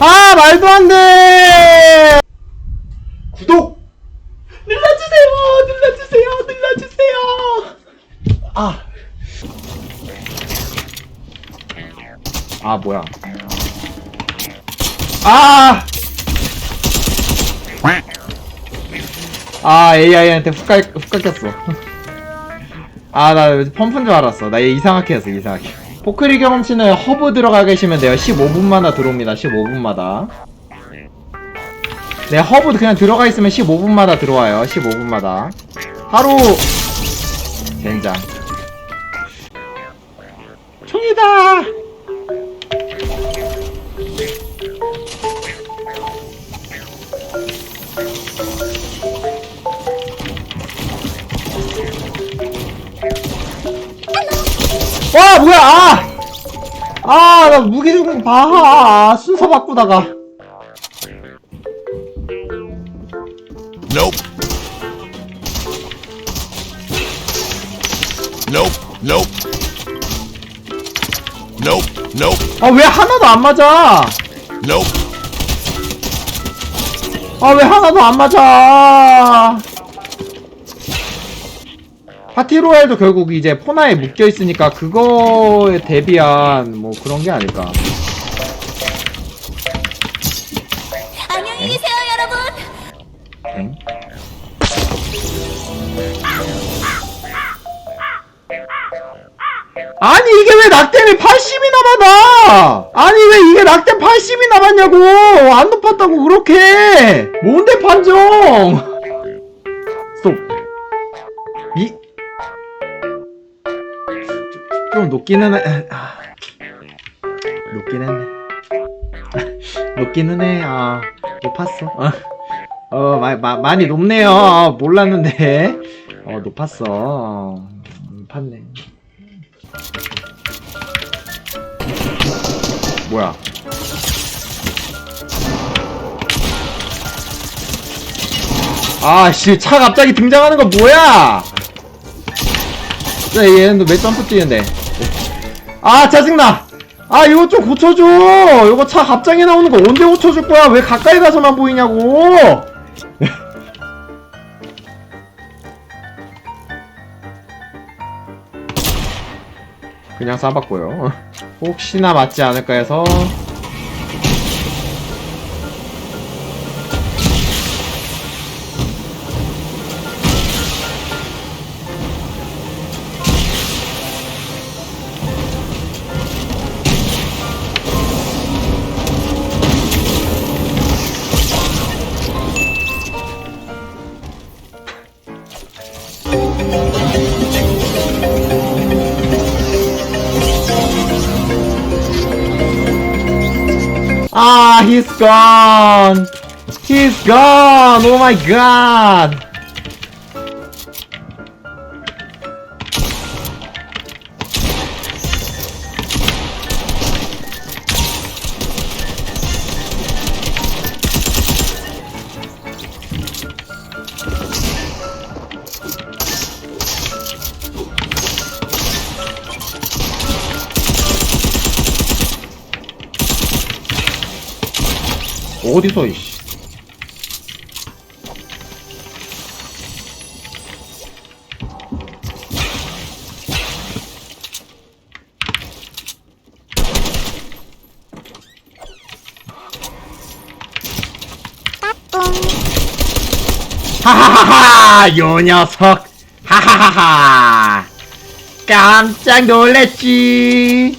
아 말도 안돼! 구독! 눌러주세요! 눌러주세요! 눌러주세요! 아아 아, 뭐야. 아! 아 AI한테 훅, 갈, 훅 깎였어. 아나 펌프인 줄 알았어. 나 얘 이상하게 했어 이상하게. 포크리 경험치는 허브 들어가 계시면 돼요. 15분마다 들어옵니다. 15분마다. 네, 허브 그냥 들어가 있으면 15분마다 들어와요. 15분마다. 하루 젠장. 총이다. 와 뭐야 아! 아, 나 무기 좀 봐. 순서 바꾸다가. Nope. Nope. Nope. Nope. Nope. 아, 왜 하나도 안 맞아? Nope. 아, 왜 하나도 안 맞아? 파티로얄도 결국 이제 포나에 묶여 있으니까 그거에 대비한 뭐 그런 게 아닐까. 안녕히 계세요, 여러분. 엥? 아니 이게 왜 낙뎀이 80이나 받아? 아니 왜 이게 낙뎀 80이 남았냐고 안 높았다고 그렇게 뭔데 판정 스톱 좀- 좀 높기는 해. 아, 높긴 했네. 높기는 해 아 높았어. 어, 어 마, 마, 많이 높네요. 아, 몰랐는데. 어 높았어. 어, 높았네. 뭐야? 아씨 차 갑자기 등장하는 거 뭐야? 야 얘는 왜 점프 뛰는데? 아 짜증나. 아 이거 좀 고쳐줘. 이거 차 갑자기 나오는 거 언제 고쳐줄 거야? 왜 가까이 가서만 보이냐고? 그냥 싸봤고요. 혹시나 맞지 않을까 해서 Ah, he's gone! He's gone! Oh my god! 어디서 이씨. 하하하하 요 녀석. 하하하하. 깜짝 놀랬지